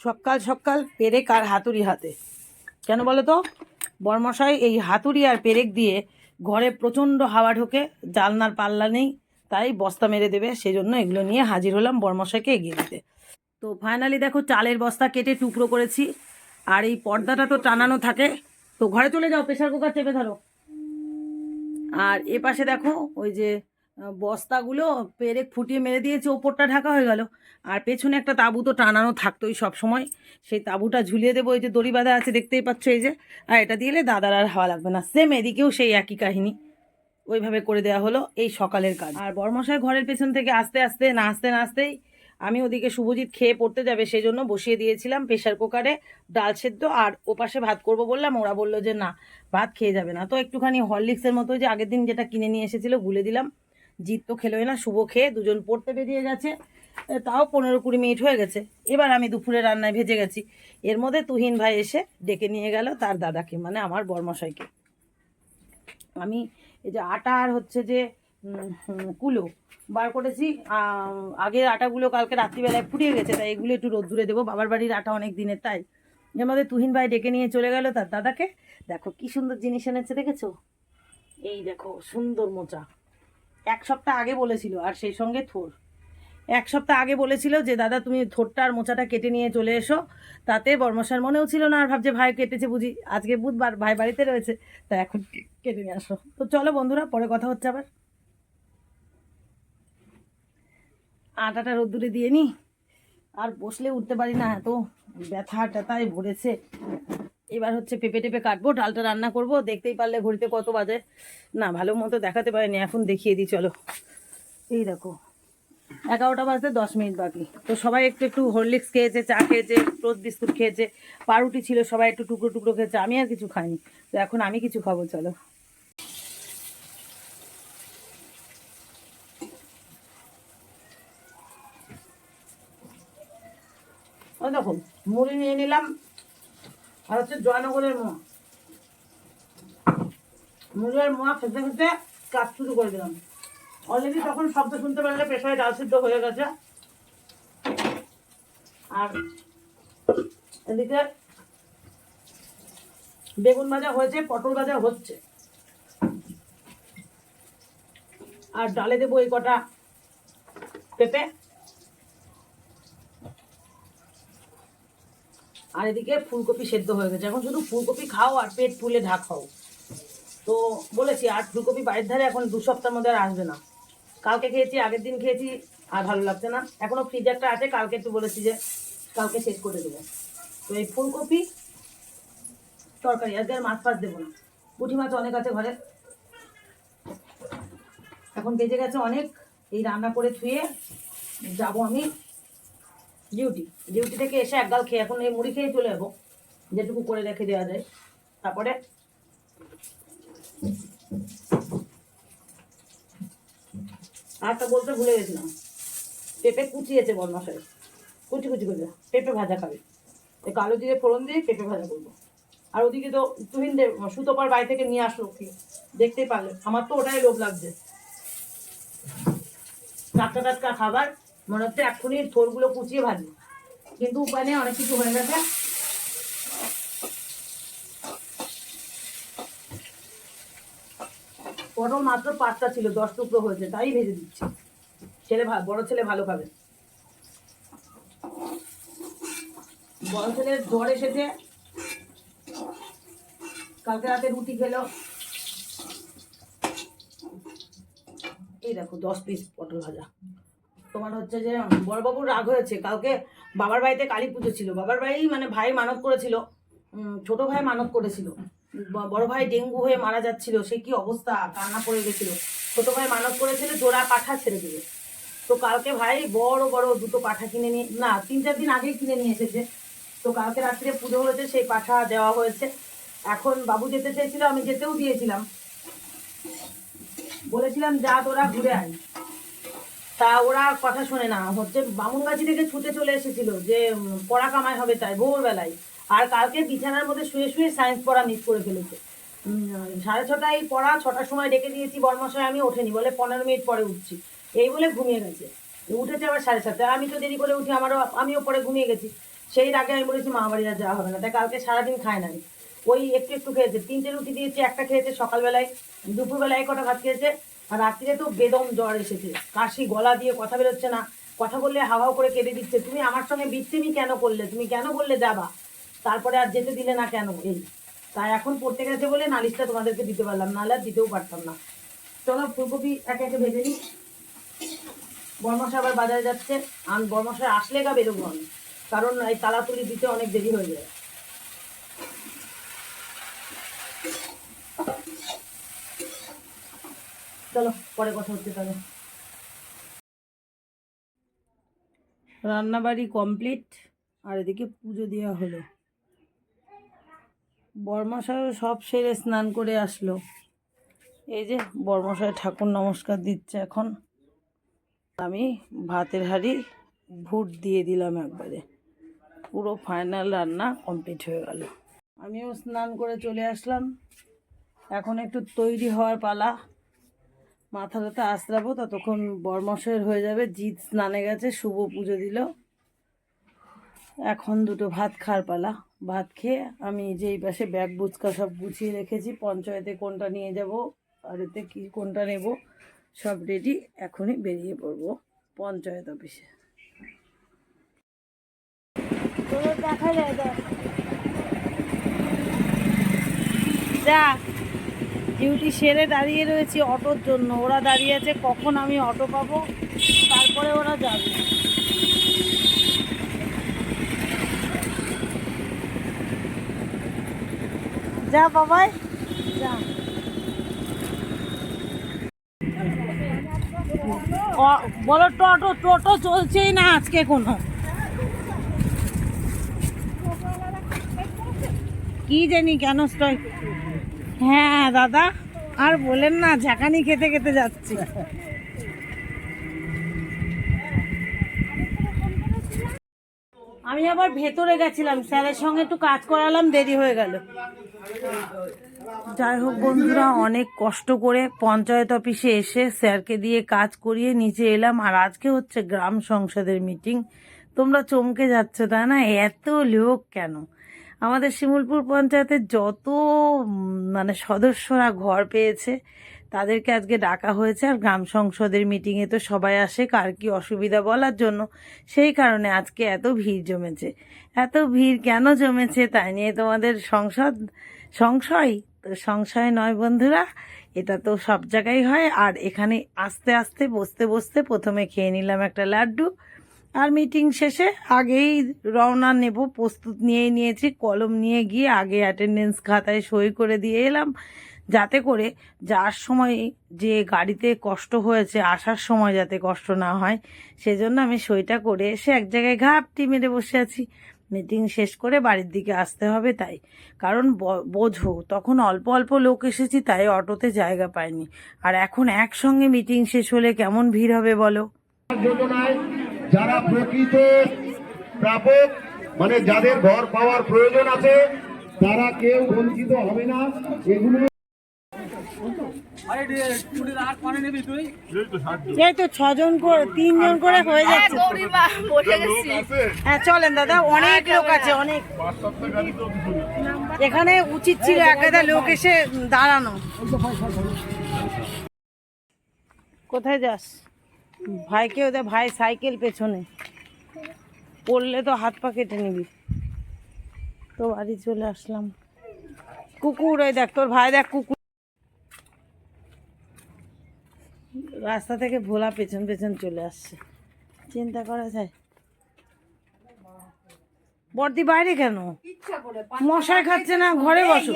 সকাল সকাল পেরেক আর হাতুড়ি হাতে? কেন বলো তো বর্মশাই এই হাতুড়ি আর পেরেক দিয়ে ঘরে প্রচণ্ড হাওয়া ঢোকে, জালনার পাল্লা নেই, তাই বস্তা মেরে দেবে, সেজন্য এগুলো নিয়ে হাজির হলাম বর্মশাইকে এগিয়ে দিতে। তো ফাইনালি দেখো চালের বস্তা কেটে টুকরো করেছি, আর এই পর্দাটা তো টানানো থাকে। তো ঘরে চলে যাও প্রেশার কুকার চেপে ধরো। আর এ পাশে দেখো ওই যে বস্তাগুলো পেরেক ফুটিয়ে মেরে দিয়েছে, ওপরটা ঢাকা হয়ে গেল। আর পেছনে একটা তাঁবু তো টানানো থাকতোই সব সময় সেই তাঁবুটা ঝুলিয়ে দেবো ওই যে দড়ি বাঁধা আছে, দেখতেই পাচ্ছ এই যে। আর এটা দিলে দাদার আর হাওয়া লাগবে না। সেম এদিকেও সেই একই কাহিনী। ওইভাবে করে দেওয়া হলো এই সকালের কাজ। আর বর্মশাই ঘরের পেছন থেকে আস্তে আস্তে না আসতে না আসতেই আমি ওদিকে শুভজিৎ খেয়ে পড়তে যাবে সেই জন্য বসিয়ে দিয়েছিলাম প্রেশার কুকারে ডাল সেদ্ধ। আর ওপাশে ভাত করব বললাম, ওরা বলল যে না, ভাত খেয়ে যাবে না। তো একটুখানি হরলিক্সের মতো যে আগের দিন যেটা কিনে নিয়ে এসেছিল, গুলে দিলাম। জিৎ তো খেলোই না, শুভ খেয়ে দুজন পড়তে বেরিয়ে গেছে। তাও পনেরো কুড়ি মিনিট হয়ে গেছে। এবার আমি দুপুরে রান্নায় ভেজে গেছি। এর মধ্যে তুহিন ভাই এসে ডেকে নিয়ে গেল তার দাদাকে মানে আমার বর্মশাইকে। আমি এই যে আটা আর হচ্ছে যে কুলো বার করেছি। আগের আটাগুলো কালকে রাত্রিবেলায় ফুটিয়ে গেছে, তাই এগুলো একটু রোদ্দুরে দেবো। বাবার বাড়ির আটা অনেক দিনের, তাই। এর মধ্যে তুহিন ভাই ডেকে নিয়ে চলে গেল তার দাদাকে। দেখো কি সুন্দর জিনিস এনেছে, দেখেছ? এই দেখো, সুন্দর মোচা। এক সপ্তাহ আগে বলেছিল, আর সেই সঙ্গে থোর। এক সপ্তাহ আগে বলেছিল যে, দাদা, তুমি থোরটা আর মোচাটা কেটে নিয়ে চলে এসো। তাতে বর্মশার মনেও ছিল না, আর ভাবছে, ভাই, কেটেছে বুঝি। আজকে বুধবার ভাই বাড়িতে রয়েছে, তা এখন কেটে নিয়ে আসো। তো চলো বন্ধুরা, পরে কথা হচ্ছে আবার। আটাটা রোদ্দুরে দিয়ে নি, আর বসলে উঠতে পারি না, এত ব্যথা ট্যাথায় ভরেছে। এবার হচ্ছে পেঁপে টেপে কাটবো, ডালটা রান্না করব, দেখতেই পারলে ঘড়িতে কত বাজে। না, ভালো মতো দেখাতে পারিনি, এখন দেখিয়ে দিই, চলো। এই দেখো, এগারোটা বাজতে দশ মিনিট বাকি। তো সবাই একটু একটু হরলিক্স খেয়েছে, চা খেয়েছে টোস্ট বিস্কুট খেয়েছে, পাউরুটি ছিল, সবাই একটু টুকরো টুকরো খেয়েছে, আমি আর কিছু খাইনি। তো এখন আমি কিছু খাব, চলো। দেখো, মুড়ি নিয়ে নিলাম আর হচ্ছে জয়নগরের মোয়া। মুড়ি আর মোয়া খেতে খেতে কাজ শুরু করে দিলাম। অলরেডি তখন শব্দ শুনতে পারলে পেশায় ডাল সিদ্ধ হয়ে গেছে। আর এদিকে বেগুন ভাজা হয়েছে, পটল ভাজা হচ্ছে। আর ডালে দেবো এই কটা পেঁপে। আর এদিকে ফুলকপি সেদ্ধ হয়ে গেছে। এখন শুধু ফুলকপি খাও আর পেট ফুলে ঢাক খাও। তো বলেছি, আর ফুলকপি বাড়ির ধারে এখন দু সপ্তাহের মধ্যে আর আসবে না। কালকে খেয়েছি, আগের দিন খেয়েছি, আর ভালো লাগছে না। এখনও ফ্রিজারটা আছে, কালকে একটু বলেছি যে কালকে শেষ করে দেবো। তো এই ফুলকপি তরকারি, আজকে আর মাছ ফাছ দেবো না। পুঁটি মাছ অনেক আছে ঘরে। এখন বেজে গেছে অনেক। এই রান্না করে ছুঁয়ে যাব আমি। ডিউটি ডিউটি থেকে এসে একগাল খেয়ে এখন এই মুড়ি খেয়ে চলে যাব। যেটুকু করে রেখে দেওয়া যায়। তারপরে আরটা বলতে ভুলে গেছিলাম। পেঁপে কুচিয়েছে বদমাসাই কুচি কুচি করে। পেঁপে ভাজা খাবে। এই কালো জিরে ফোড়ন দিয়ে পেঁপে ভাজা করব। আর ওদিকে তো তুহিন দে সুতোপার বাড়ি থেকে নিয়ে আসলো কি দেখতেই পারলে। আমার তো ওটাই লোভ লাগছে। টাটকা টাটকা খাবার মনে হচ্ছে এক্ষুনি থোরগুলো কুচিয়ে ভাজি কিন্তু উপায় নেই, অনেক কিছু হয়ে গেছে। পটল মাত্র পাঁচটা ছিল, দশ টুকরো হয়েছে, তাই ভেজে দিচ্ছি। ছেলে বড় ছেলে ভালো খাবে। বড় ছেলে জ্বর এসেছে। কালকে রাতে রুটি খেলো। এই দেখো, দশ পিস পটল ভাজা। তোমার হচ্ছে যে বড়বাবুর রাগ হয়েছে। কালকে বাবার বাড়িতে কালী পুজো ছিল। বাবার বাড়ি মানে ভাই মানত করেছিল। ছোট ভাই মানত করেছিল। বড় ভাই ডেঙ্গু হয়ে মারা যাচ্ছিল। সে কি অবস্থা? কান্না পড়ে গেছিল। ছোট ভাই মানত করেছিল, জোড়া পাঠা ছেড়ে দেবে। তো কালকে ভাই বড় বড় দুটো পাঠা কিনে নিয়ে না, তিন, চার দিন আগেই কিনে নিয়ে এসেছে। তো কালকে রাত্রে পুজো হয়েছে, সেই পাঠা দেওয়া হয়েছে। এখন বাবু যেতে চেয়েছিল, আমি যেতেও দিয়েছিলাম। বলেছিলাম, যা তোরা ঘুরে আয়। তা ওরা কথা শোনে না। হচ্ছে বামুনগাছি থেকে ছুটে চলে এসেছিল যে পড়া কামাই হবে তাই, ভোরবেলায়। আর কালকে বিছানার মধ্যে শুয়ে শুয়ে সায়েন্স পড়া মিস করে ফেলেছে। সাড়ে ছটায় পড়া, ছটার সময় ডেকে দিয়েছি বর্মাশয়, আমি ওঠেনি, বলে পনেরো মিনিট পরে উঠছি। এই বলে ঘুমিয়ে গেছে। উঠেছে আবার সাড়ে সাতটায়। আমি তো দেরি করে উঠি, আমারও, আমিও পরে ঘুমিয়ে গেছি। সেই আগে আমি বলেছি, মা, বাড়ি আর যাওয়া হবে না। তাই কালকে সারাদিন খায় নাই। ওই একটু একটু খেয়েছে। তিনটে রুটি দিয়েছি, একটা খেয়েছে সকালবেলায়, দুপুরবেলায় কটা ভাত খেয়েছে। আর রাত্রিরে তো বেদম জ্বর এসেছে। কাশি, গলা দিয়ে কথা বেরোচ্ছে না। কথা বললে হাওয়াও করে কেঁদে দিচ্ছে। তুমি আমার সঙ্গে বিচ্ছিমি কেন করলে? তুমি কেন বললে যাবা? তারপরে আর যেতে দিলে না কেন? এই। তাই এখন পড়তে গেছে বলে নালিশটা তোমাদেরকে দিতে পারলাম, নাহলে আর দিতেও পারতাম না। চলো, ফুলকপি একে একে ভেজে নিই। বর্মশা আবার বাজারে যাচ্ছে। আর বর্মশা আসলে গা বেরোবো আমি। কারণ এই তালাতুলি দিতে অনেক দেরি হয়ে যায়। চলো, পরে কথা হচ্ছে তাহলে। রান্নাবাড়ি কমপ্লিট, আর এদিকে পুজো দেওয়া হলো। বর্মশায় সব সেরে স্নান করে আসলো। এই যে বর্মশায় ঠাকুর নমস্কার দিচ্ছে এখন। আমি ভাতের হাঁড়ি, ভুট দিয়ে দিলাম একবারে। পুরো ফাইনাল রান্না কমপ্লিট হয়ে গেল। আমিও স্নান করে চলে আসলাম। এখন একটু তৈরি হওয়ার পালা। মাথাটাতে আশ্রাবো ততক্ষণ বর্মশের হয়ে যাবে। জিৎ স্নানে গেছে, শুভ পুজো দিল। এখন দুটো ভাত খাওয়ার পালা। ভাত খেয়ে আমি যে এই পাশে ব্যাগ, বুচকা সব গুছিয়ে রেখেছি। পঞ্চায়েতে কোনটা নিয়ে যাব আর এতে কী কোনটা নেব, সব রেডি এখনই বেরিয়ে পড়ব পঞ্চায়েত অফিসে। দেখা যায় যা। ডিউটি সেরে দাঁড়িয়ে রয়েছি অটোর জন্য। ওরা দাঁড়িয়ে আছে, কখন আমি অটো পাবো, তারপরে ওরা যাবে। যা বাবাই, যা। বলো টোটো টোটো চলছেই না আজকে কোনো? কি জানি কেন স্ট্রাইক হ্যাঁ দাদা। আর বলেন না, ঝাঁকানি খেতে খেতে যাচ্ছি। আমি আবার ভেতরে গেছিলাম, স্যারের সঙ্গে একটু কাজ করালাম, দেরি হয়ে গেল। যাই হোক বন্ধুরা, অনেক কষ্ট করে পঞ্চায়েত অফিসে এসে স্যারকে দিয়ে কাজ করিয়ে নিচে এলাম, আর আজকে হচ্ছে গ্রাম সংসদের মিটিং। তোমরা চমকে যাচ্ছ, তাই না? এত লোক কেন? আমাদের শিমুলপুর পঞ্চায়েতের যত মানে সদস্যরা ঘর পেয়েছে, তাদেরকে আজকে ডাকা হয়েছে আর গ্রাম সংসদের মিটিংয়ে তো সবাই আসে, কার কি অসুবিধা বলার জন্য। সেই কারণে আজকে এত ভিড় জমেছে। এত ভিড় কেন জমেছে তাই নিয়ে তোমাদের সংসদ, সংশয়? তো সংশয় নয় বন্ধুরা, এটা তো সব জায়গায় হয়। আর এখানে আস্তে আস্তে, বসতে বসতে প্রথমে খেয়ে নিলাম একটা লাড্ডু। আর মিটিং শেষে আগেই রওনা নেব, প্রস্তুত নিয়েই নিয়েছি, কলম নিয়ে গিয়ে আগে অ্যাটেন্ডেন্স খাতায় সই করে দিয়ে এলাম, যাতে করে যার সময় যে গাড়িতে কষ্ট হয়েছে, আসার সময় যাতে কষ্ট না হয়, সেজন্য আমি সইটা করে এসে এক জায়গায় ঘাপটি মেরে বসে আছি। মিটিং শেষ করে বাড়ির দিকে আসতে হবে তাই। কারণ বোঝো, তখন অল্প অল্প লোক এসেছি, তাই অটোতে জায়গা পাইনি। আর এখন একসঙ্গে মিটিং শেষ হলে কেমন ভিড় হবে বলো? যারা প্রকৃত প্রাপক মানে যাদের ঘর পাওয়ার প্রয়োজন আছে তারা কেউ বঞ্চিত হবে না। এগুলো এই তো ছজন করে তিনজন করে হয়ে যাচ্ছে। বসে গেছি। হ্যাঁ চলেন দাদা অনেক লোক আছে অনেক। এখানে উচিত ছিল এক গাদা লোক এসে দাঁড়ানো। কোথায় যাস? ভাইকে ওদের ভাই সাইকেল পেছনে। পড়লে তো হাত পা কেটে নিবি। তো বাড়ি চলে আসলাম। কুকুর ওই দেখ তোর ভাই দেখ কুকুর। রাস্তা থেকে ভোলা পেছন পেছন চলে আসছে। চিন্তা করা যায়। বর্দি বাইরে কেন? মশাই খাচ্ছে না ঘরে বসো।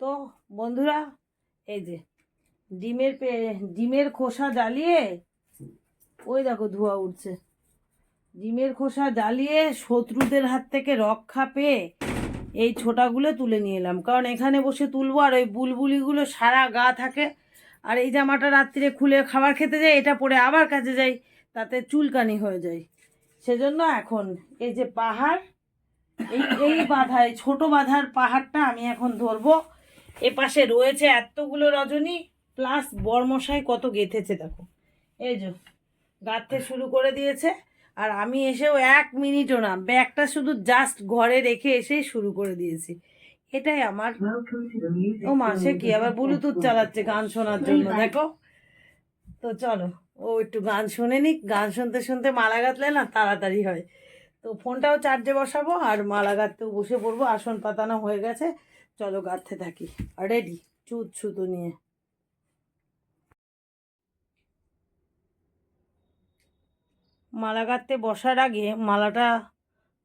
তো বন্ধুরা এই যে ডিমের পে- ডিমের খোসা জ্বালিয়ে, ওই দেখো ধোঁয়া উঠছে। ডিমের খোসা জ্বালিয়ে শত্রুদের হাত থেকে রক্ষা পেয়ে এই ছোটাগুলো তুলে নিয়ে এলাম। কারণ এখানে বসে তুলবো আর ওই বুলবুলিগুলো সারা গা থাকে। আর এই জামাটা রাত্রিরে খুলে খাবার খেতে যাই, এটা পরে আবার কাজে যাই, তাতে চুলকানি হয়ে যায়। সেজন্য এখন এই যে পাহাড়, এই এই বাধা, এই ছোটো বাধার পাহাড়টা আমি এখন ধরবো। এ পাশে রয়েছে এতগুলো রজনী প্লাস বর্মশাই কত গেঁথেছে দেখো। এই যে গাঁথতে শুরু করে দিয়েছে, আর আমি এসেও এক মিনিটও না, ব্যাগটা শুধু জাস্ট ঘরে রেখে এসেই শুরু করে দিয়েছি। এটাই আমার। ও মা সে কি আবার ব্লুটুথ চালাচ্ছে গান শোনার জন্য, দেখো। তো চলো, ও একটু গান শুনে নিক, গান শুনতে শুনতে মালা গাঁথলে না তাড়াতাড়ি হয়। তো ফোনটাও চার্জে বসাবো, আর মালা গাঁথতেও বসে পড়ব আসন পাতানো হয়ে গেছে। চলো গাঁথতে থাকি। রেডি চুত ছুতো নিয়ে। মালা গাঁথতে বসার আগে মালাটা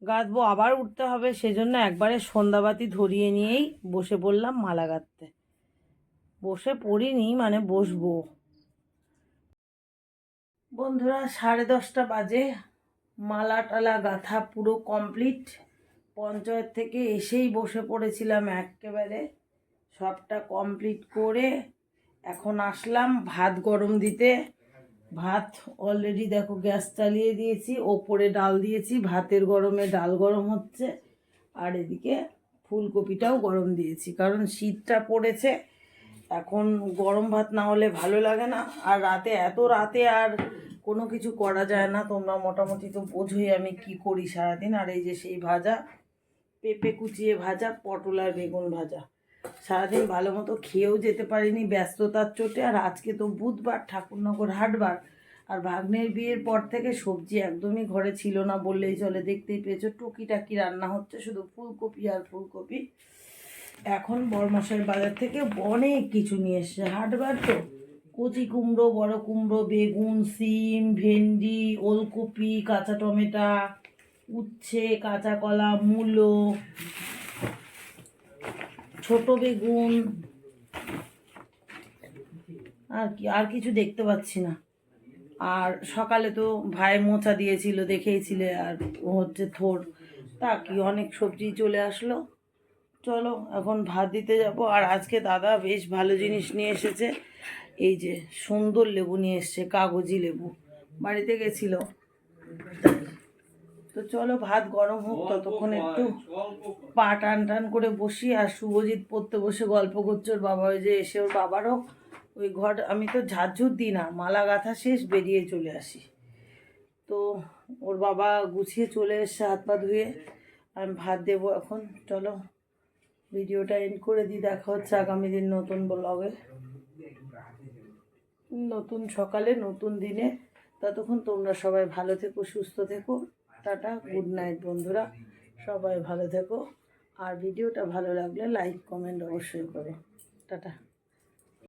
গাঁথবো, আবার উঠতে হবে, সেজন্য একবারে সন্ধ্যাবাতি ধরিয়ে নিয়েই বসে পড়লাম মালা গাঁথতে। বসে পড়িনি মানে বসবো। বন্ধুরা, সাড়ে দশটা বাজে, মালা টালা গাঁথা পুরো কমপ্লিট। পঞ্চায়েত থেকে এসেই বসে পড়েছিলাম একেবারে। সবটা কমপ্লিট করে এখন আসলাম ভাত গরম দিতে। ভাত অলরেডি দেখো গ্যাস চালিয়ে দিয়েছি, ওপরে ডাল দিয়েছি, ভাতের গরমে ডাল গরম হচ্ছে, আর এদিকে ফুলকপিটাও গরম দিয়েছি, কারণ শীতটা পড়েছে, এখন গরম ভাত না হলে ভালো লাগে না, আর রাতে, এত রাতে আর কোনো কিছু করা যায় না, তোমরা মোটামুটি তো বোঝোই আমি কি করি সারাদিন, আর এই যে সেই ভাজা, পেঁপে কুচিয়ে ভাজা, পটল আর বেগুন ভাজা। সারাদিন ভালো মতো খেয়েও যেতে পারিনি, ব্যস্ততার চোটে। আর আজকে তো বুধবার, ঠাকুরনগর হাটবার। আর ভাগ্নের বিয়ের পর থেকে সবজি একদমই ঘরে ছিল না বললেই চলে। দেখতেই পেয়েছ টুকিটাকি রান্না হচ্ছে, শুধু ফুলকপি আর ফুলকপি। এখন বরমশাইয়ের বাজার থেকে অনেক কিছু নিয়ে এসছে। হাটবার তো কচি কুমড়ো, বড় কুমড়ো, বেগুন, সিম, ভেন্ডি, ওলকপি, কাঁচা টমেটা, উচ্ছে, কাঁচা কলা, মূলো ছোট বেগুন। আর কি, আর কিছু দেখতে পাচ্ছি না। আর সকালে তো ভাই মোচা দিয়েছিল, দেখেইছিলে, আর ও হচ্ছে থোর। তা কি, অনেক সবজি চলে আসলো। চলো, এখন ভাত দিতে যাব। আর আজকে দাদা বেশ ভালো জিনিস নিয়ে এসেছে। এই যে সুন্দর লেবু নিয়ে এসছে, কাগজি লেবু। বাড়িতে গেছিল। তো চলো ভাত গরম হোক ততক্ষণ একটু পা টান টান করে বসি আর শুভজিৎ পড়তে বসে গল্প করছে ওর বাবা ওই যে এসে ওর বাবারও ওই ঘর আমি তো ঝাড়ঝুর দিই না মালা গাঁথা শেষ বেরিয়ে চলে আসি। তো ওর বাবা গুছিয়ে চলে এসছে হাত পা ধুয়ে আমি ভাত দেবো এখন। চলো ভিডিওটা এন্ড করে দিই দেখা হচ্ছে আগামী দিন নতুন ব্লগে। নতুন সকালে নতুন দিনে। ততক্ষণ তোমরা সবাই ভালো থেকো সুস্থ থেকো। টাটা গুড নাইট বন্ধুরা। সবাই ভালো থেকো। আর ভিডিওটা ভালো লাগলে লাইক কমেন্ট অবশ্যই করো। টাটা।